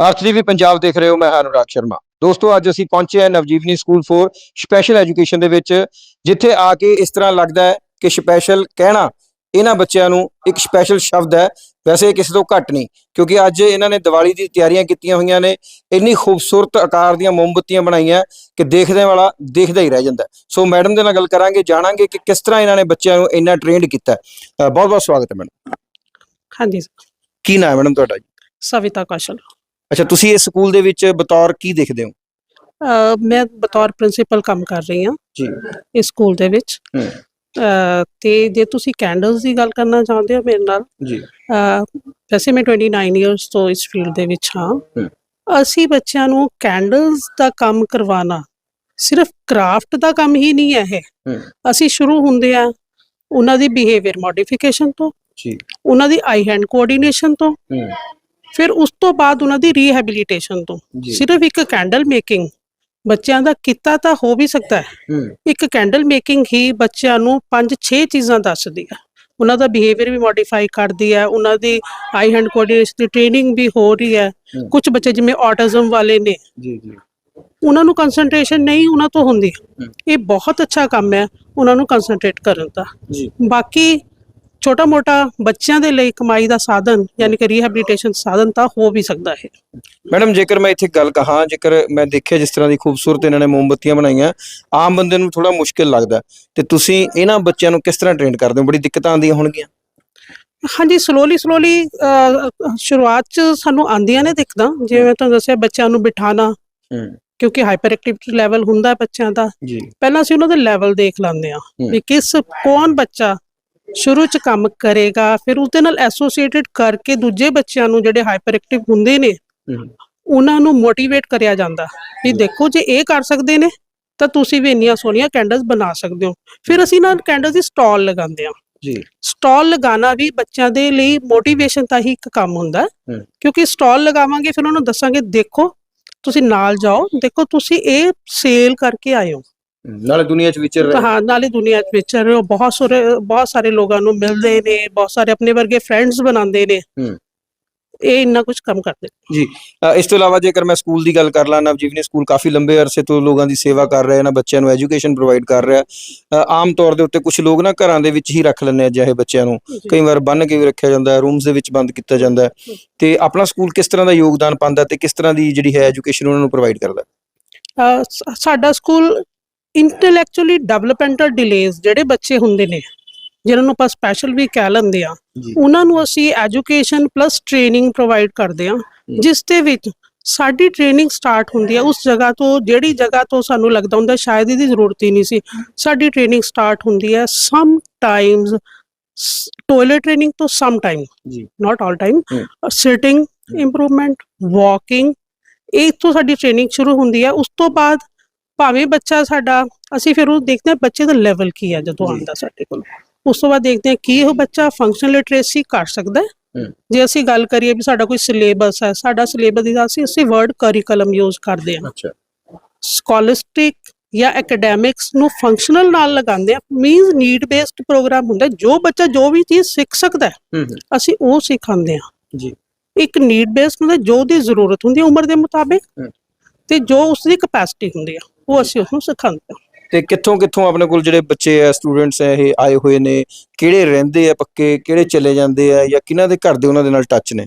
ਆਰਥਦੀਵੀ ਪੰਜਾਬ ਦੇਖ ਰਹੇ ਹੋ ਮੈਂ ਹਾਂ ਅਨੁਰਾਗ ਸ਼ਰਮਾ। ਦੋਸਤੋ ਅੱਜ ਅਸੀਂ ਪਹੁੰਚੇ ਹਾਂ Navjeevani school for special education ਦੇ ਵਿੱਚ ਜਿੱਥੇ ਆ ਕੇ ਇਸ ਤਰ੍ਹਾਂ ਲੱਗਦਾ ਹੈ ਕਿ ਸਪੈਸ਼ਲ ਕਹਿਣਾ ਇਹਨਾਂ ਬੱਚਿਆਂ ਨੂੰ ਇੱਕ ਸਪੈਸ਼ਲ ਸ਼ਬਦ ਹੈ। ਵੈਸੇ ਕਿਸੇ ਤੋਂ ਘੱਟ ਨਹੀਂ ਕਿਉਂਕਿ ਅੱਜ ਇਹਨਾਂ ਨੇ ਦੀਵਾਲੀ ਦੀ ਤਿਆਰੀਆਂ ਕੀਤੀਆਂ ਹੋਈਆਂ ਨੇ। ਇੰਨੀ ਖੂਬਸੂਰਤ ਆਕਾਰ ਦੀਆਂ ਮੋਮਬੱਤੀਆਂ ਬਣਾਈਆਂ ਕਿ ਦੇਖਦੇ ਵਾਲਾ ਦੇਖਦਾ ਹੀ ਰਹਿ ਜਾਂਦਾ। ਸੋ ਮੈਡਮ ਦੇ ਨਾਲ ਗੱਲ ਕਰਾਂਗੇ ਜਾਣਾਂਗੇ ਕਿ ਕਿਸ ਤਰ੍ਹਾਂ ਇਹਨਾਂ ਨੇ ਬੱਚਿਆਂ ਨੂੰ ਇੰਨਾ ਟ੍ਰੇਨਡ ਕੀਤਾ ਬਹੁਤ ਬਹੁਤ ਸਵਾਗਤ ਹੈ ਮੈਡਮ। ਹਾਂਜੀ ਕੀ ਨਾਮ ਹੈ ਮੈਡਮ ਤੁਹਾਡਾ ਜੀ? ਸਵਿਤਾ ਕੌਸ਼ਲ। ਅੱਛਾ ਤੁਸੀਂ ਇਸ ਸਕੂਲ ਦੇ ਵਿੱਚ ਬਤੌਰ ਕੀ ਦੇਖਦੇ ਹੋ? ਅਹ ਮੈਂ ਬਤੌਰ ਪ੍ਰਿੰਸੀਪਲ ਕੰਮ ਕਰ ਰਹੀ ਹਾਂ। ਜੀ। ਇਸ ਸਕੂਲ ਦੇ ਵਿੱਚ। ਹੂੰ। ਅਹ ਤੇ ਜੇ ਤੁਸੀਂ ਕੈਂਡਲਸ ਦੀ ਗੱਲ ਕਰਨਾ ਚਾਹੁੰਦੇ ਹੋ ਮੇਰੇ ਨਾਲ ਜੀ। ਅਹ ਵੈਸੇ ਮੈਂ 29 ਇਅਰਸ ਤੋਂ ਇਸ ਫੀਲਡ ਦੇ ਵਿੱਚ ਹਾਂ। ਅਸੀਂ ਬੱਚਿਆਂ ਨੂੰ ਕੈਂਡਲਸ ਦਾ ਕੰਮ ਕਰਵਾਉਣਾ ਸਿਰਫ ਕਰਾਫਟ ਦਾ ਕੰਮ ਹੀ ਨਹੀਂ ਹੈ ਇਹ। ਅਸੀਂ ਸ਼ੁਰੂ ਹੁੰਦੇ ਆ ਉਹਨਾਂ ਦੀ ਬਿਹੇਵੀਅਰ ਮੋਡੀਫਿਕੇਸ਼ਨ ਤੋਂ ਜੀ। ਉਹਨਾਂ ਦੀ ਆਈ ਹੈਂਡ ਕੋਆਰਡੀਨੇਸ਼ਨ ਤੋਂ ਹੂੰ। ਫਿਰ ਉਸ ਤੋਂ ਬਾਅਦ ਉਹਨਾਂ ਦੀ ਰੀਹੈਬਿਲਿਟੇਸ਼ਨ ਤੋਂ। ਜੀ। ਸਿਰਫ ਇੱਕ ਕੈਂਡਲ ਮੇਕਿੰਗ ਬੱਚਿਆਂ ਦਾ ਕੀਤਾ ਤਾਂ ਹੋ ਵੀ ਸਕਦਾ ਹੈ। ਹੂੰ। ਇੱਕ ਕੈਂਡਲ ਮੇਕਿੰਗ ਹੀ ਬੱਚਿਆਂ ਨੂੰ 5-6 ਚੀਜ਼ਾਂ ਦੱਸਦੀ ਹੈ। ਉਹਨਾਂ ਦਾ ਬਿਹੇਵੀਅਰ ਵੀ ਮੋਡੀਫਾਈ ਕਰਦੀ ਹੈ। ਉਹਨਾਂ ਦੀ ਆਈ ਹੈਂਡ ਕੋਆਰਡੀਨੇਸ਼ਨ ਦੀ ਟ੍ਰੇਨਿੰਗ ਵੀ ਹੋ ਰਹੀ ਹੈ। ਹੂੰ। ਕੁਝ ਬੱਚੇ ਜਿਵੇਂ ਆਟਿਜ਼ਮ ਵਾਲੇ ਨੇ। ਜੀ ਜੀ। ਉਹਨਾਂ ਨੂੰ ਕਨਸੈਂਟਰੇਸ਼ਨ ਨਹੀਂ ਉਹਨਾਂ ਤੋਂ ਹੁੰਦੀ। ਇਹ ਬਹੁਤ ਅੱਛਾ ਕੰਮ ਹੈ। ਉਹਨਾਂ ਨੂੰ ਕਨਸੈਂਟਰੇਟ ਕਰਨ ਦਾ। ਜੀ। ਬਾਕੀ ਛੋਟਾ ਮੋਟਾ ਬੱਚਿਆਂ ਦੇ ਲਈ ਕਮਾਈ ਦਾ ਸਾਧਨ ਯਾਨੀ ਕਿ ਰੀਹੈਬਿਲਿਟੇਸ਼ਨ ਸਾਧਨ ਤਾਂ ਹੋ ਵੀ ਸਕਦਾ ਹੈ। ਮੈਡਮ ਜੇਕਰ ਮੈਂ ਇੱਥੇ ਗੱਲ ਕਹਾਂ ਜੇਕਰ ਮੈਂ ਦੇਖਿਆ ਜਿਸ ਤਰ੍ਹਾਂ ਦੀ ਖੂਬਸੂਰਤ ਇਹਨਾਂ ਨੇ ਮੋਮਬੱਤੀਆਂ ਬਣਾਈਆਂ ਆਮ ਬੰਦੇ ਨੂੰ ਥੋੜਾ ਮੁਸ਼ਕਿਲ ਲੱਗਦਾ ਤੇ ਤੁਸੀਂ ਇਹਨਾਂ ਬੱਚਿਆਂ ਨੂੰ ਕਿਸ ਤਰ੍ਹਾਂ ਟ੍ਰੇਨ ਕਰਦੇ ਹੋ? ਬੜੀ ਦਿੱਕਤਾਂ ਆਉਂਦੀਆਂ ਹੋਣਗੀਆਂ। ਹਾਂਜੀ ਸਲੋਲੀ ਸਲੋਲੀ ਸ਼ੁਰੂਆਤ ਚ ਸਾਨੂੰ ਆਂਦੀਆਂ ਨੇ ਦਿਖਦਾ ਜਿਵੇਂ ਮੈਂ ਤੁਹਾਨੂੰ ਦੱਸਿਆ ਬੱਚਿਆਂ ਨੂੰ ਬਿਠਾਣਾ ਕਿਉਂਕਿ ਹਾਈਪਰ ਐਕਟਿਵਿਟੀ ਲੈਵਲ ਹੁੰਦਾ ਬੱਚਿਆਂ ਦਾ। ਪਹਿਲਾਂ ਅਸੀਂ ਉਹਨਾਂ ਦਾ ਲੈਵਲ ਦੇਖ ਲੈਂਦੇ ਆ। ਵੀ ਕਿਸ ਕੌਣ ਬੱਚਾ ਸ਼ੁਰੂ ਚ ਕੰਮ ਕਰੇਗਾ ਫਿਰ ਉਸ ਦੇ ਨਾਲ ਐਸੋਸੀਏਟਿਡ ਕਰਕੇ ਦੂਜੇ ਬੱਚਿਆਂ ਨੂੰ ਜਿਹੜੇ ਹਾਈਪਰ ਐਕਟਿਵ ਹੁੰਦੇ ਨੇ ਉਹਨਾਂ ਨੂੰ ਮੋਟੀਵੇਟ ਕਰਿਆ ਜਾਂਦਾ ਵੀ ਦੇਖੋ ਜੇ ਇਹ ਕਰ ਸਕਦੇ ਨੇ ਤਾਂ ਤੁਸੀਂ ਵੀ ਇੰਨੀਆਂ ਸੋਹਣੀਆਂ ਕੈਂਡਲਸ ਬਣਾ ਸਕਦੇ ਹੋ। ਫਿਰ ਅਸੀਂ ਨਾ ਕੈਂਡਲਸ ਦੀ ਸਟਾਲ ਲਗਾਉਂਦੇ ਆ ਜੀ। ਸਟਾਲ ਲਗਾਉਣਾ ਵੀ ਬੱਚਿਆਂ ਦੇ ਲਈ ਮੋਟੀਵੇਸ਼ਨ ਦਾ ਹੀ ਇੱਕ ਕੰਮ ਹੁੰਦਾ। ਕਿਉਂਕਿ ਸਟਾਲ ਲਗਾਵਾਂਗੇ ਫਿਰ ਉਹਨਾਂ ਨੂੰ ਦੱਸਾਂਗੇ ਦੇਖੋ ਤੁਸੀਂ ਨਾਲ ਜਾਓ ਦੇਖੋ ਤੁਸੀਂ ਇਹ ਸੇਲ ਕਰਕੇ ਆਏ ਹੋ। ਨਾਲੇ ਦੁਨੀਆ 'ਚ ਵਿਚਰ ਰਹੇ। ਹਾਂ ਨਾਲੇ ਦੁਨੀਆ 'ਚ ਵਿਚਰ ਰਹੇ। ਹੋ ਬਹੁਤ ਸਾਰੇ ਬਹੁਤ ਸਾਰੇ ਲੋਕਾਂ ਨੂੰ ਮਿਲਦੇ ਨੇ ਬਹੁਤ ਸਾਰੇ ਆਪਣੇ ਵਰਗੇ ਫਰੈਂਡਸ ਬਣਾਉਂਦੇ ਨੇ। ਇਹ ਇੰਨਾ ਕੁਝ ਕੰਮ ਕਰਦੇ ਨੇ। ਜੀ। ਇਸ ਤੋਂ ਇਲਾਵਾ ਜੇਕਰ ਮੈਂ ਸਕੂਲ ਦੀ ਗੱਲ ਕਰ ਲਾਂ ਨਵਜੀਵਨੀ ਸਕੂਲ ਕਾਫੀ ਲੰਬੇ ਅਰਸੇ ਤੋਂ ਲੋਕਾਂ ਦੀ ਸੇਵਾ ਕਰ ਰਿਹਾ ਇਹਨਾਂ ਬੱਚਿਆਂ ਨੂੰ ਐਜੂਕੇਸ਼ਨ ਪ੍ਰੋਵਾਈਡ ਕਰ ਰਿਹਾ। ਆਮ ਤੌਰ ਦੇ ਉੱਤੇ ਕੁਝ ਲੋਕ ਨਾ ਘਰਾਂ ਦੇ ਵਿੱਚ ਹੀ ਰੱਖ ਲੈਂਦੇ ਆ ਜਿਹੇ ਬੱਚਿਆਂ ਨੂੰ। ਕਈ ਵਾਰ ਬੰਨ ਕੇ ਵੀ ਰੱਖਿਆ ਜਾਂਦਾ ਹੈ ਰੂਮਸ ਦੇ ਵਿੱਚ ਬੰਦ ਕੀਤਾ ਜਾਂਦਾ। ਹੈ ਤੇ ਆਪਣਾ ਸਕੂਲ ਕਿਸ ਤਰ੍ਹਾਂ ਦਾ ਯੋਗਦਾਨ ਪਾਉਂਦਾ ਤੇ ਕਿਸ ਤਰ੍ਹਾਂ ਦੀ ਜਿਹੜੀ ਹੈ ਐਜੂਕੇਸ਼ਨ ਉਹਨਾਂ ਨੂੰ ਪ੍ਰੋਵਾਈਡ ਕਰਦਾ? ਸਾਡਾ ਸਕੂਲ ਇੰਟੈਲੈਕਚੁਅਲੀ ਡਿਵੈਲਪਮੈਂਟਲ ਡਿਲੇਸ ਜਿਹੜੇ ਬੱਚੇ ਹੁੰਦੇ ਨੇ ਜਿਨ੍ਹਾਂ ਨੂੰ ਆਪਾਂ ਸਪੈਸ਼ਲ ਵੀ ਕਹਿ ਲੈਂਦੇ ਆ ਉਹਨਾਂ ਨੂੰ ਅਸੀਂ ਐਜੂਕੇਸ਼ਨ ਪਲੱਸ ਟ੍ਰੇਨਿੰਗ ਪ੍ਰੋਵਾਈਡ ਕਰਦੇ ਹਾਂ ਜਿਸ ਦੇ ਵਿੱਚ ਸਾਡੀ ਟ੍ਰੇਨਿੰਗ ਸਟਾਰਟ ਹੁੰਦੀ ਹੈ ਉਸ ਜਗ੍ਹਾ ਤੋਂ ਜਿਹੜੀ ਜਗ੍ਹਾ ਤੋਂ ਸਾਨੂੰ ਲੱਗਦਾ ਹੁੰਦਾ ਸ਼ਾਇਦ ਇਹਦੀ ਜ਼ਰੂਰਤ ਹੀ ਨਹੀਂ ਸੀ ਸਾਡੀ ਟ੍ਰੇਨਿੰਗ ਸਟਾਰਟ ਹੁੰਦੀ ਹੈ ਸਮ ਟਾਈਮਸ ਟੋਇਲਟ ਟ੍ਰੇਨਿੰਗ ਤੋਂ ਸਮ ਟਾਈਮ ਜੀ not all time. Sitting improvement walking ਇਹ ਤੋਂ ਸਾਡੀ ਟ੍ਰੇਨਿੰਗ ਸ਼ੁਰੂ ਹੁੰਦੀ ਹੈ ਉਸ ਤੋਂ ਬਾਅਦ ਭਾਵੇਂ ਬੱਚਾ ਸਾਡਾ ਅਸੀਂ ਫਿਰ ਉਹ ਦੇਖਦੇ ਹਾਂ ਬੱਚੇ ਦਾ ਲੈਵਲ ਕੀ ਹੈ ਜਦੋਂ ਜੀ। ਆਉਂਦਾ ਸਾਡੇ ਕੋਲ ਉਸ ਤੋਂ ਬਾਅਦ ਦੇਖਦੇ ਹਾਂ ਕੀ ਉਹ ਬੱਚਾ ਫੰਕਸ਼ਨਲ ਲਿਟਰੇਸੀ ਕਰ ਸਕਦਾ ਹੈ। ਜੇ ਅਸੀਂ ਗੱਲ ਕਰੀਏ ਵੀ ਸਾਡਾ ਕੋਈ ਸਿਲੇਬਸ ਹੈ ਸਾਡਾ ਸਿਲੇਬਸ ਦੀ ਅਸੀਂ ਅਸੀਂ ਵਰਡ ਕਰਿਕਲਮ ਯੂਜ਼ ਕਰਦੇ ਹਾਂ ਅੱਛਾ ਸਕਾਲਰਿਸਟਿਕ ਜਾਂ ਐਕੈਡੈਮਿਕਸ ਨੂੰ ਫੰਕਸ਼ਨਲ ਨਾਲ ਲਗਾਉਂਦੇ ਆ ਮੀਨਸ ਨੀਡ ਬੇਸਡ ਪ੍ਰੋਗਰਾਮ ਹੁੰਦਾ। ਜੋ ਬੱਚਾ ਜੋ ਵੀ ਚੀਜ਼ ਸਿੱਖ ਸਕਦਾ ਅਸੀਂ ਉਹ ਸਿਖਾਉਂਦੇ ਹਾਂ ਜੀ ਇੱਕ ਨੀਡ ਬੇਸਡ ਹੁੰਦਾ ਜੋ ਦੀ ਜ਼ਰੂਰਤ ਹੁੰਦੀ ਹੈ ਉਮਰ ਦੇ ਮੁਤਾਬਿਕ। ਤੇ ਜੋ ਉਸ ਦੀ ਕਪੈਸਿਟੀ ਹੁੰਦੀ ਆ ਉਹ ਅਸੀਂ ਉਸਨੂੰ ਸਿਖਾਉਂਦੇ ਹਾਂ। ਤੇ ਕਿੱਥੋਂ ਕਿੱਥੋਂ ਆਪਣੇ ਕੋਲ ਜਿਹੜੇ ਬੱਚੇ ਆ ਸਟੂਡੈਂਟਸ ਆ ਇਹ ਆਏ ਹੋਏ ਨੇ ਕਿਹੜੇ ਰਹਿੰਦੇ ਆ ਪੱਕੇ ਕਿਹੜੇ ਚਲੇ ਜਾਂਦੇ ਆ ਜਾਂ ਕਿਹਨਾਂ ਦੇ ਘਰ ਦੇ ਉਹਨਾਂ ਦੇ ਨਾਲ ਟੱਚ ਨੇ?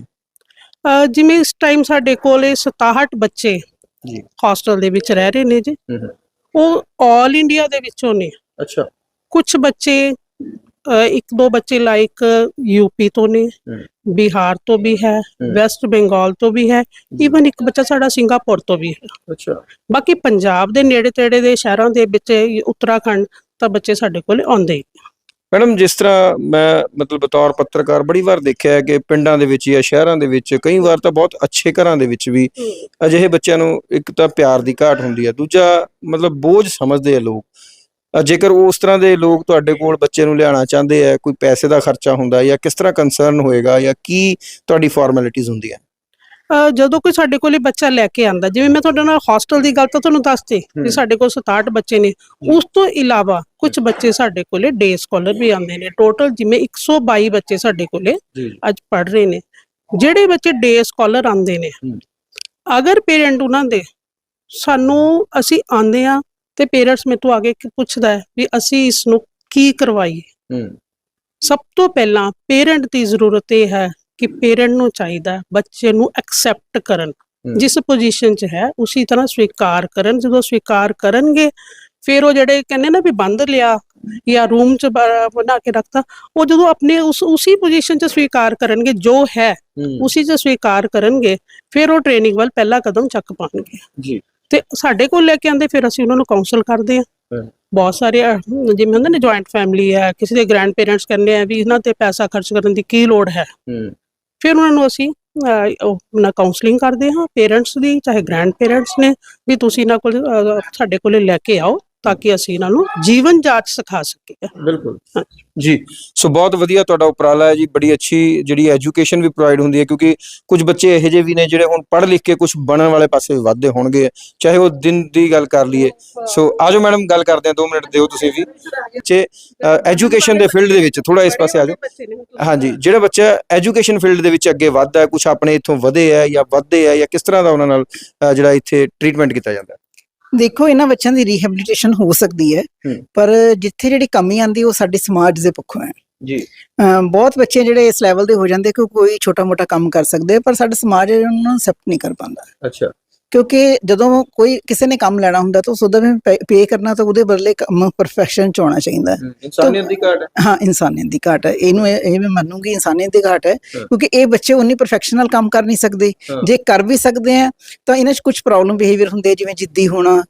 ਅਹ ਜਿਵੇਂ ਇਸ ਟਾਈਮ ਸਾਡੇ ਕੋਲ ਇਹ 67 ਬੱਚੇ ਜੀ। ਹੌਸਟਲ ਦੇ ਵਿੱਚ ਰਹਿ ਰਹੇ ਨੇ ਜੀ। ਹੂੰ ਹੂੰ। ਉਹ 올 ਇੰਡੀਆ ਦੇ ਵਿੱਚੋਂ ਨੇ। ਅੱਛਾ। ਕੁਝ ਬੱਚੇ ਅਹ ਇੱਕ ਦੋ ਬੱਚੇ ਲਾਈਕ ਯੂਪੀ ਤੋਂ ਨੇ। ਹਮ। ਬਿਹਾਰ ਤੋਂ ਵੀ ਹੈ। ਵੈਸਟ ਬੰਗਾਲ ਤੋਂ ਵੀ ਹੈ। ਈਵਨ ਇੱਕ ਬੱਚਾ ਸਾਡਾ ਸਿੰਗਾਪੁਰ ਤੋਂ ਵੀ ਹੈ। ਅੱਛਾ। ਬਾਕੀ ਪੰਜਾਬ ਦੇ ਨੇੜੇ ਤੇੜੇ ਦੇ ਸ਼ਹਿਰਾਂ ਦੇ ਵਿੱਚ ਉੱਤਰਾਖੰਡ ਤਾਂ ਬੱਚੇ ਸਾਡੇ ਕੋਲ ਆਉਂਦੇ ਹੀ ਮੈਡਮ ਜਿਸ ਤਰ੍ਹਾਂ ਮੈਂ ਮਤਲਬ ਬਤੌਰ ਪੱਤਰਕਾਰ ਬੜੀ ਵਾਰ ਦੇਖਿਆ ਹੈ ਕਿ ਪਿੰਡਾਂ ਦੇ ਵਿੱਚ ਜਾਂ ਸ਼ਹਿਰਾਂ ਦੇ ਵਿੱਚ ਕਈ ਵਾਰ ਤਾਂ ਬਹੁਤ ਅੱਛੇ ਘਰਾਂ ਦੇ ਵਿੱਚ ਵੀ ਅਜਿਹੇ ਬੱਚਿਆਂ ਨੂੰ ਇੱਕ ਤਾਂ ਪਿਆਰ ਦੀ ਘਾਟ ਹੁੰਦੀ ਹੈ ਦੂਜਾ ਮਤਲਬ ਬੋਝ ਸਮਝਦੇ ਆ ਲੋਕ। ਜੇਕਰ ਉਸ ਤਰ੍ਹਾਂ ਦੇ ਲੋਕ ਤੁਹਾਡੇ ਕੋਲ ਬੱਚੇ ਨੂੰ ਲਿਆਉਣਾ ਚਾਹੁੰਦੇ ਆ ਕੋਈ ਪੈਸੇ ਦਾ ਖਰਚਾ ਹੁੰਦਾ ਜਾਂ ਕਿਸ ਤਰ੍ਹਾਂ ਕੰਸਰਨ ਹੋਏਗਾ ਜਾਂ ਕੀ ਤੁਹਾਡੀ ਫਾਰਮੈਲਿਟੀਆਂ ਹੁੰਦੀਆਂ? ਜਦੋਂ ਕੋਈ ਸਾਡੇ ਕੋਲੇ ਬੱਚਾ ਲੈ ਕੇ ਆਂਦਾ ਜਿਵੇਂ ਮੈਂ ਤੁਹਾਡੇ ਨਾਲ ਹੌਸਟਲ ਦੀ ਗੱਲ ਤਾਂ ਤੁਹਾਨੂੰ ਦੱਸਤੀ। ਕਿ ਸਾਡੇ ਕੋਲ 67 ਬੱਚੇ ਨੇ ਉਸ ਤੋਂ ਇਲਾਵਾ ਕੁਝ ਬੱਚੇ ਸਾਡੇ ਕੋਲੇ ਡੇ ਸਕਾਲਰ ਵੀ ਆਉਂਦੇ ਨੇ। ਟੋਟਲ ਜਿਵੇਂ 122 ਬੱਚੇ ਸਾਡੇ ਕੋਲੇ ਅੱਜ ਪੜ ਰਹੇ ਨੇ। ਜਿਹੜੇ ਬੱਚੇ ਡੇ ਸਕਾਲਰ ਆਉਂਦੇ ਨੇ। ਅਗਰ ਪੇਰੈਂਟ ਉਹਨਾਂ ਦੇ ਸਾਨੂੰ ਅਸੀਂ ਆਂਦੇ ਆ ਤੇ ਪੇਰੈਂਟਸ ਮੇਰੇ ਤੋਂ ਆਗੇ ਪੁੱਛਦਾ ਹੈ ਵੀ ਅਸੀਂ ਇਸ ਨੂੰ ਕੀ ਕਰਵਾਈਏ। ਸਭ ਤੋਂ ਪਹਿਲਾਂ ਪੇਰੈਂਟ ਦੀ ਜ਼ਰੂਰਤ ਇਹ ਹੈ ਕਿ ਪੇਰੈਂਟ ਨੂੰ ਚਾਹੀਦਾ ਬੱਚੇ ਨੂੰ ਐਕਸੈਪਟ ਕਰਨ। ਜਿਸ ਪੋਜੀਸ਼ਨ 'ਚ ਹੈ ਉਸੇ ਤਰ੍ਹਾਂ ਸਵੀਕਾਰ ਕਰਨ। ਜਦੋਂ ਸਵੀਕਾਰ ਕਰਨਗੇ ਫਿਰ ਉਹ ਜਿਹੜੇ ਕਹਿੰਦੇ ਨਾ ਵੀ ਬੰਦ ਲਿਆ ਜਾਂ ਰੂਮ 'ਚ ਬਣਾ ਕੇ ਰੱਖਤਾ ਉਹ ਜਦੋਂ ਆਪਣੇ ਉਸ ਉਸੇ ਪੋਜੀਸ਼ਨ 'ਚ ਸਵੀਕਾਰ ਕਰਨਗੇ ਜੋ ਹੈ ਉਸੇ 'ਚ ਸਵੀਕਾਰ ਕਰਨਗੇ ਫਿਰ ਉਹ ਟ੍ਰੇਨਿੰਗ ਵੱਲ ਪਹਿਲਾ ਕਦਮ ਚੱਕ ਪਾਉਣਗੇ ਜੀ। ਤੇ ਸਾਡੇ ਕੋਲ ਲੈ ਕੇ ਆਂਦੇ ਫਿਰ ਅਸੀਂ ਉਹਨਾਂ ਨੂੰ ਕਾਉਂਸਲ ਕਰਦੇ ਹਮ। ਬਹੁਤ ਸਾਰੇ ਅਹ, ਜਿਵੇਂ ਹੁੰਦੇ ਨੇ ਜੁਆਇੰਟ ਫੈਮਿਲੀ ਹੈ ਕਿਸੇ ਦੇ ਗ੍ਰੈਂਡ ਪੇਰੈਂਟਸ ਕਹਿੰਦੇ ਆ ਵੀ ਇਹਨਾਂ ਤੇ ਪੈਸਾ ਖਰਚ ਕਰਨ ਦੀ ਕੀ ਲੋੜ ਹੈ। ਹੂੰ। ਫਿਰ ਉਹਨਾਂ ਨੂੰ ਅਸੀਂ ਅਹ, ਉਹ ਨਾ ਕਾਉਂਸਲਿੰਗ ਕਰਦੇ ਹਾਂ ਪੇਰੈਂਟਸ ਦੀ ਚਾਹੇ ਗ੍ਰੈਂਡ ਪੇਰੈਂਟਸ ਨੇ ਵੀ ਤੁਸੀਂ ਇਹਨਾਂ ਕੋਲ ਅਹ, ਸਾਡੇ ਕੋਲੇ ਲੈ ਕੇ ਆਓ। ਤਾਂ ਕਿ ਅਸੀਂ ਇਹਨਾਂ ਨੂੰ ਜੀਵਨ ਜਾਂਚ ਸਿਖਾ ਸਕੀਏ। ਬਿਲਕੁਲ। ਜੀ ਸੋ ਬਹੁਤ ਵਧੀਆ ਤੁਹਾਡਾ ਉਪਰਾਲਾ ਹੈ ਜੀ ਬੜੀ ਅੱਛੀ ਜਿਹੜੀ ਐਜੂਕੇਸ਼ਨ ਵੀ ਪ੍ਰੋਵਾਈਡ ਹੁੰਦੀ ਹੈ ਕਿਉਂਕਿ ਕੁਝ ਬੱਚੇ ਇਹੋ ਜਿਹੇ ਵੀ ਨੇ ਜਿਹੜੇ ਹੁਣ ਪੜ੍ਹ ਲਿਖ ਕੇ ਕੁਝ ਬਣਨ ਵਾਲੇ ਪਾਸੇ ਵਧਦੇ ਹੋਣਗੇ ਚਾਹੇ ਉਹ ਦਿਨ ਦੀ ਗੱਲ ਕਰ ਲਈਏ। ਸੋ ਆਜੋ ਮੈਡਮ ਗੱਲ ਕਰਦੇ ਹਾਂ 2 ਮਿੰਟ ਦਿਓ ਤੁਸੀਂ ਵੀ। ਬੱਚੇ ਐਜੂਕੇਸ਼ਨ ਦੇ ਫੀਲਡ ਦੇ ਵਿੱਚ ਥੋੜਾ ਇਸ ਪਾਸੇ ਆਜੋ। ਹਾਂਜੀ ਜਿਹੜਾ ਬੱਚਾ ਐਜੂਕੇਸ਼ਨ ਫੀਲਡ ਦੇ ਵਿੱਚ ਅੱਗੇ ਵੱਧਦਾ ਹੈ ਕੁਝ ਆਪਣੇ ਇੱਥੋਂ ਵਧੇ ਹੈ ਜਾਂ ਵੱਧਦੇ ਹੈ ਜਾਂ ਕਿਸ ਤਰ੍ਹਾਂ ਦਾ ਉਹਨਾਂ ਨਾਲ ਜਿਹੜਾ ਇੱਥੇ ਟ੍ਰੀਟਮੈਂਟ ਕੀਤਾ ਜਾਂਦਾ ਹੈ। ਦੇਖੋ ਇਹਨਾਂ ਬੱਚਿਆਂ ਦੀ ਰੀਹੈਬਿਲਿਟੇਸ਼ਨ ਹੋ ਸਕਦੀ ਹੈ। ਪਰ ਜਿੱਥੇ ਜਿਹੜੀ ਕਮੀ ਆਂਦੀ ਉਹ ਸਾਡੇ ਸਮਾਜ ਦੇ ਪੱਖੋਂ ਹੈ। ਜੀ। ਬਹੁਤ ਬੱਚੇ ਜਿਹੜੇ ਇਸ ਲੈਵਲ ਦੇ ਹੋ ਜਾਂਦੇ ਕਿ ਕੋਈ ਛੋਟਾ-ਮੋਟਾ ਕੰਮ ਕਰ ਸਕਦੇ ਪਰ ਸਾਡਾ ਸਮਾਜ ਉਹਨਾਂ ਨੂੰ ਐਕਸੈਪਟ ਨਹੀਂ ਕਰ ਪਾਉਂਦਾ। ਅੱਛਾ। ਕਿਉਂਕਿ ਜਦੋਂ ਕੋਈ ਕਿਸੇ ਨੇ ਕੰਮ ਲੈਣਾ ਹੁੰਦਾ ਤਾਂ ਉਸ ਉਹਦਾ ਵੀ ਪੇ ਕਰਨਾ ਤਾਂ ਉਹਦੇ ਬਦਲੇ ਕੰਮ ਪਰਫੈਕਸ਼ਨ ਚ ਹੋਣਾ ਚਾਹੀਦਾ। ਹੈ। ਇਨਸਾਨੀਅਤ ਦੀ ਘਾਟ ਹੈ। ਹਾਂ ਇਨਸਾਨੀਅਤ ਦੀ ਘਾਟ ਹੈ। ਇਹਨੂੰ ਇਹ ਮੈਂ ਮੰਨੂਗੀ ਇਨਸਾਨੀਅਤ ਦੀ ਘਾਟ ਹੈ। ਕਿਉਂਕਿ ਇਹ ਬੱਚੇ ਉਨੀ ਪ੍ਰੋਫੈਸ਼ਨਲ ਨਾਲ ਕੰਮ ਕਰ ਨਹੀਂ ਸਕਦੇ। ਜੇ ਕਰ ਵੀ ਸਕਦੇ ਆ ਤਾਂ ਇਹਨਾਂ 'ਚ ਕੁਝ ਪ੍ਰੋਬਲਮ ਬਿਹੇਵੀਅਰ ਹੁੰਦੇ ਜਿਵੇਂ ਜਿੱਦੀ ਹੋਣਾ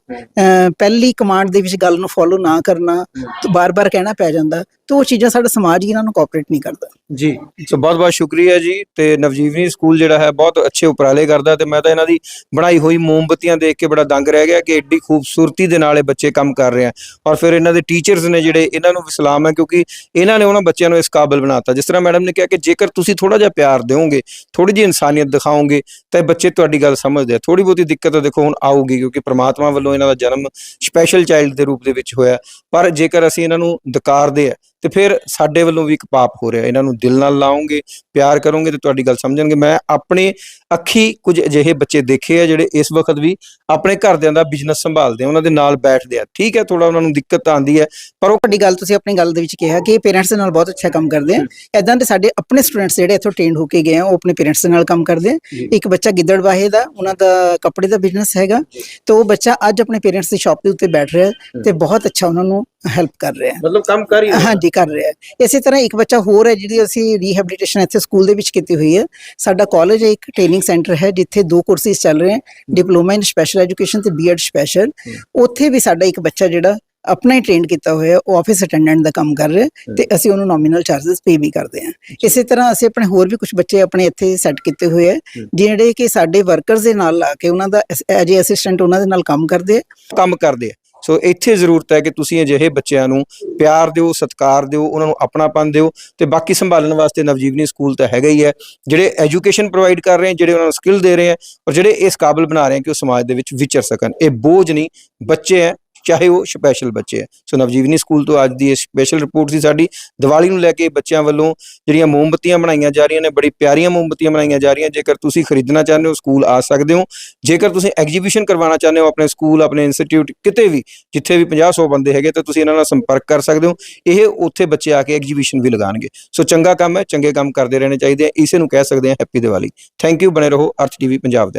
ਪਹਿਲੀ ਕਮਾਂਡ ਦੇ ਵਿੱਚ ਗੱਲ ਨੂੰ ਫੋਲੋ ਨਾ ਕਰਨਾ ਤੇ ਬਾਰ-ਬਾਰ ਕਹਿਣਾ ਪੈ ਜਾਂਦਾ। ਤਾਂ ਉਹ ਚੀਜ਼ਾਂ ਸਾਡਾ ਸਮਾਜ ਹੀ ਇਹਨਾਂ ਨੂੰ ਕੋਆਪਰੇਟ ਨਹੀਂ ਕਰਦਾ। ਜੀ, ਸੋ ਬਹੁਤ ਬਹੁਤ ਸ਼ੁਕਰੀਆ ਜੀ ਤੇ ਨਵਜੀਵਨੀ ਸਕੂਲ ਜਿਹੜਾ ਹੈ ਬਹੁਤ ਅੱਛੇ ਉਪਰਾਲੇ ਕਰਦਾ ਤੇ ਮੈਂ ਤਾਂ ਇਹਨਾਂ ਦੀ ਬਣਾਈ ਹੋਈ ਮੋਮਬਤੀਆਂ ਦੇਖ ਕੇ ਬੜਾ ਦੰਗ ਰਹਿ ਗਿਆ ਕਿ ਐਡੀ ਖੂਬਸੂਰਤੀ ਦੇ ਨਾਲ ਇਹ ਬੱਚੇ ਕੰਮ ਕਰ ਰਹੇ ਆ। ਔਰ ਫਿਰ ਇਹਨਾਂ ਦੇ ਟੀਚਰਸ ਨੇ ਜਿਹੜੇ ਇਹਨਾਂ ਨੂੰ ਸਲਾਮ ਹੈ ਕਿਉਂਕਿ ਇਹਨਾਂ ਨੇ ਉਹਨਾਂ ਬੱਚਿਆਂ ਨੂੰ ਇਸ ਕਾਬਿਲ ਬਣਾਤਾ। ਜਿਸ ਤਰ੍ਹਾਂ ਮੈਡਮ ਨੇ ਕਿਹਾ ਕਿ ਜੇਕਰ ਤੁਸੀਂ ਥੋੜਾ ਜਿਹਾ ਪਿਆਰ ਦਿਓਗੇ ਥੋੜੀ ਜਿਹੀ ਇਨਸਾਨੀਅਤ ਦਿਖਾਓਗੇ, ਤਾਂ ਇਹ ਬੱਚੇ ਤੁਹਾਡੀ ਗੱਲ ਸਮਝਦੇ ਆ। ਥੋੜੀ ਬਹੁਤੀ ਦਿੱਕਤ ਤਾਂ ਦੇਖੋ ਹੁਣ ਆਊਗੀ ਕਿਉਂਕਿ ਪ੍ਰਮਾਤਮਾ ਵੱਲੋਂ ਇਹਨਾਂ ਦਾ ਜਨਮ ਸਪੈਸ਼ਲ ਚਾਈਲਡ ਦੇ ਰੂਪ ਦੇ ਵਿੱਚ ਹੋਇਆ। ਪਰ ਜੇਕਰ ਅਸੀਂ ਇਹਨਾਂ ਨੂੰ ਦਕਾਰਦੇ ਆ ਤੇ ਫਿਰ ਸਾਡੇ ਵੱਲੋਂ ਵੀ ਇੱਕ ਪਾਪ ਹੋ ਰਿਹਾ। ਇਹਨਾਂ ਨੂੰ ਦਿਲ ਨਾਲ ਲਾਓਗੇ ਪਿਆਰ ਕਰੋਗੇ ਤੇ ਤੁਹਾਡੀ ਗੱਲ ਸਮਝਣਗੇ। ਮੈਂ ਆਪਣੇ ਅੱਖੀ ਕੁਝ ਅਜਿਹੇ ਬੱਚੇ ਦੇਖੇ ਆ ਜਿਹੜੇ ਇਸ ਵਕਤ ਵੀ ਆਪਣੇ ਘਰਦਿਆਂ ਦਾ ਬਿਜ਼ਨਸ ਸੰਭਾਲਦੇ ਆ ਉਹਨਾਂ ਦੇ ਨਾਲ ਬੈਠਦੇ ਆ। ਠੀਕ ਹੈ ਥੋੜਾ ਉਹਨਾਂ ਨੂੰ ਦਿੱਕਤ ਆਉਂਦੀ ਹੈ। ਪਰ ਉਹ ਤੁਹਾਡੀ ਗੱਲ ਤੁਸੀਂ ਆਪਣੀ ਗੱਲ ਦੇ ਵਿੱਚ ਕਿਹਾ ਕਿ ਪੇਰੈਂਟਸ ਦੇ ਨਾਲ ਬਹੁਤ ਅੱਛਾ ਕੰਮ ਕਰਦੇ ਆ। ਐਦਾਂ ਦੇ ਸਾਡੇ ਆਪਣੇ ਸਟੂਡੈਂਟਸ ਜਿਹੜੇ ਇੱਥੋਂ ਟ੍ਰੇਨਡ ਹੋ ਕੇ ਗਏ ਆ ਉਹ ਆਪਣੇ ਪੇਰੈਂਟਸ ਦੇ ਨਾਲ ਕੰਮ ਕਰਦੇ ਆ। ਇੱਕ ਬੱਚਾ ਗਿੱਦੜਬਾਹੇ ਦਾ ਉਹਨਾਂ ਦਾ ਕੱਪੜੇ ਦਾ ਬਿਜ਼ਨਸ ਹੈਗਾ। ਤੇ ਉਹ ਬੱਚਾ ਅੱਜ ਆਪਣੇ ਪੇਰੈਂਟਸ ਦੀ ਸ਼ਾਪ ਦੇ ਉੱਤੇ ਬੈਠ ਰਿਹਾ ਤੇ ਬਹੁਤ ਅੱਛਾ ਉਹਨਾਂ ਨੂੰ ਹੈਲਪ ਕਰ ਰਿਹਾ ਹੈ। ਮਤਲਬ ਕੰਮ ਕਰ ਹੀ ਰਹੇ। ਹਾਂਜੀ ਕਰ ਰਿਹਾ ਹੈ। ਇਸੇ ਤਰ੍ਹਾਂ ਇੱਕ ਬੱਚਾ ਹੋਰ ਹੈ ਜਿਹਦੀ ਅਸੀਂ ਰੀਹੈਬਿਲਿਟੇਸ਼ਨ ਇੱਥੇ ਸਕੂਲ ਦੇ ਵਿੱਚ ਕੀਤੀ ਹੋਈ ਹੈ। ਸਾਡਾ ਕਾਲਜ ਹੈ ਇੱਕ ਟ੍ਰੇਨਿੰਗ ਸੈਂਟਰ ਹੈ ਜਿੱਥੇ ਦੋ ਕੋਰਸਿਸ ਚੱਲ ਰਹੇ ਹਨ ਡਿਪਲੋਮਾ ਇਨ ਸਪੈਸ਼ਲ ਐਜੂਕੇਸ਼ਨ ਤੇ ਬੀਐਡ ਸਪੈਸ਼ਲ ਉੱਥੇ ਵੀ ਸਾਡਾ ਇੱਕ ਬੱਚਾ ਜਿਹੜਾ ਆਪਣਾ ਹੀ ਟ੍ਰੇਨ ਕੀਤਾ ਹੋਇਆ ਉਹ ਆਫਿਸ ਅਟੈਂਡੈਂਟ ਦਾ ਕੰਮ ਕਰ ਰਿਹਾ ਤੇ ਅਸੀਂ ਉਹਨੂੰ ਨੋਮੀਨਲ ਚਾਰजेस ਪੇ ਵੀ ਕਰਦੇ ਹਾਂ। ਇਸੇ ਤਰ੍ਹਾਂ ਅਸੀਂ ਆਪਣੇ ਹੋਰ ਵੀ ਕੁਝ ਬੱਚੇ ਆਪਣੇ ਇੱਥੇ ਸੈੱਟ ਕੀਤੇ ਹੋਏ ਹੈ ਜਿਹੜੇ ਕਿ ਸਾਡੇ ਵਰਕਰਸ ਦੇ ਨਾਲ ਲਾ ਕੇ ਉਹਨਾਂ ਦਾ ਐਜ ਅਸਿਸਟੈਂਟ ਉਹਨਾਂ ਦੇ ਨਾਲ ਕੰਮ ਕਰਦੇ ਆ ਕੰਮ ਕਰਦੇ ਆ ਸੋ ਇੱਥੇ ਜ਼ਰੂਰਤ ਹੈ ਕਿ ਤੁਸੀਂ ਅਜਿਹੇ ਬੱਚਿਆਂ ਨੂੰ ਪਿਆਰ ਦਿਓ, ਸਤਿਕਾਰ ਦਿਓ, ਉਹਨਾਂ ਨੂੰ ਆਪਣਾਪਨ ਦਿਓ ਤੇ ਬਾਕੀ ਸੰਭਾਲਣ ਵਾਸਤੇ ਨਵਜੀਵਨੀ ਸਕੂਲ ਤਾਂ ਹੈਗਾ ਹੀ ਹੈ। ਜਿਹੜੇ ਐਜੂਕੇਸ਼ਨ ਪ੍ਰੋਵਾਈਡ ਕਰ ਰਹੇ ਆ ਜਿਹੜੇ ਉਹਨਾਂ ਨੂੰ ਸਕਿੱਲ ਦੇ ਰਹੇ ਆ ਔਰ ਜਿਹੜੇ ਇਸ ਕਾਬਿਲ ਬਣਾ ਰਹੇ ਆ ਕਿ ਉਹ ਸਮਾਜ ਦੇ ਵਿੱਚ ਵਿਚਰ ਸਕਣ। ਇਹ ਬੋਝ ਨਹੀਂ, ਬੱਚੇ ਹੈ ਚਾਹੇ ਉਹ ਸਪੈਸ਼ਲ ਬੱਚੇ ਹੈ ਸੋ ਨਵਜੀਵਨੀ ਸਕੂਲ ਤੋਂ ਅੱਜ ਦੀ ਇਹ ਸਪੈਸ਼ਲ ਰਿਪੋਰਟ ਸੀ ਸਾਡੀ। ਦੀਵਾਲੀ ਨੂੰ ਲੈ ਕੇ ਬੱਚਿਆਂ ਵੱਲੋਂ ਜਿਹੜੀਆਂ ਮੋਮਬਤੀਆਂ ਬਣਾਈਆਂ ਜਾ ਰਹੀਆਂ ਨੇ, ਬੜੀ ਪਿਆਰੀਆਂ ਮੋਮਬਤੀਆਂ ਬਣਾਈਆਂ ਜਾ ਰਹੀਆਂ ਜੇਕਰ ਤੁਸੀਂ ਖਰੀਦਣਾ ਚਾਹੁੰਦੇ ਹੋ, ਸਕੂਲ ਆ ਸਕਦੇ ਹੋ। ਜੇਕਰ ਤੁਸੀਂ ਐਗਜੀਬਿਸ਼ਨ ਕਰਵਾਉਣਾ ਚਾਹੁੰਦੇ ਹੋ, ਆਪਣੇ ਸਕੂਲ, ਆਪਣੇ ਇੰਸਟੀਚਿਊਟ ਕਿਤੇ ਵੀ, ਜਿੱਥੇ ਵੀ 50 100 ਬੰਦੇ ਹੈਗੇ, ਤਾਂ ਤੁਸੀਂ ਇਹਨਾਂ ਨਾਲ ਸੰਪਰਕ ਕਰ ਸਕਦੇ ਹੋ। ਇਹ ਉੱਥੇ ਬੱਚੇ ਆ ਕੇ ਐਗਜੀਬਿਸ਼ਨ ਵੀ ਲਗਾਉਣਗੇ। ਸੋ ਚੰਗਾ ਕੰਮ ਹੈ, ਚੰਗੇ ਕੰਮ ਕਰਦੇ ਰਹਿਣੇ ਚਾਹੀਦੇ ਆ। ਇਸੇ ਨੂੰ ਕਹਿ ਸਕਦੇ ਆ ਹੈਪੀ ਦੀਵਾਲੀ ਥੈਂਕ ਯੂ ਬਣੇ ਰਹੋ ਅਰਥ ਟੀਵੀ ਪੰਜਾਬ ਦੇ ਨਾਲ।